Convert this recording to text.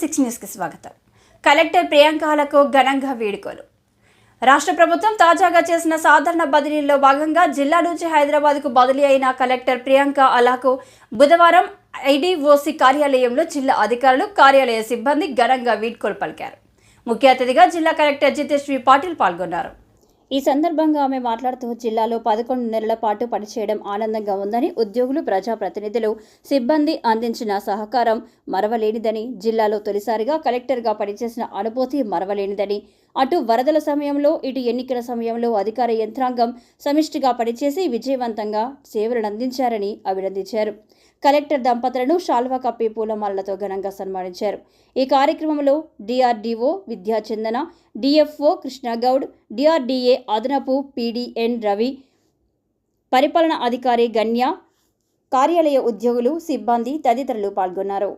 Six న్యూస్కి స్వాగతం. Collector ప్రియాంకలకు ఘనంగా వేడుకలు. రాష్ట్ర ప్రభుత్వం తాజాగా చేసిన సాధారణ బదిలీలో భాగంగా జిల్లా నుంచి హైదరాబాద్కు బదిలీ అయిన కలెక్టర్ ప్రియాంక అలాకు బుధవారం ఐడీఓసీ కార్యాలయంలో జిల్లా అధికారులు కార్యాలయ సిబ్బంది ఘనంగా వీడ్కోలు పలికారు. ముఖ్య అతిథిగా జిల్లా కలెక్టర్ జితేష్ వి పాటిల్ పాల్గొన్నారు. ఈ సందర్భంగా ఆమె మాట్లాడుతూ జిల్లాలో పదకొండు నెలల పాటు పనిచేయడం ఆనందంగా ఉందని ఉద్యోగులు ప్రజాప్రతినిధులు సిబ్బంది అందించిన సహకారం మరవలేనిదని జిల్లాలో తొలిసారిగా కలెక్టర్గా పనిచేసిన అనుభూతి మరవలేనిదని అటు వరదల సమయంలో ఇటు ఎన్నికల సమయంలో అధికార యంత్రాంగం సమిష్టిగా పనిచేసి విజయవంతంగా సేవలను అందించారని అభినందించారు. కలెక్టర్ దంపతులను షాల్వా కప్పి పూలమాలలతో ఘనంగా సన్మానించారు. ఈ కార్యక్రమంలో DRDO Vidyachandana DFO Krishnagoud DRDA అదనపు పీడీఎన్ రవి పరిపాలన అధికారి గన్య కార్యాలయ ఉద్యోగులు సిబ్బంది తదితరులు పాల్గొన్నారు.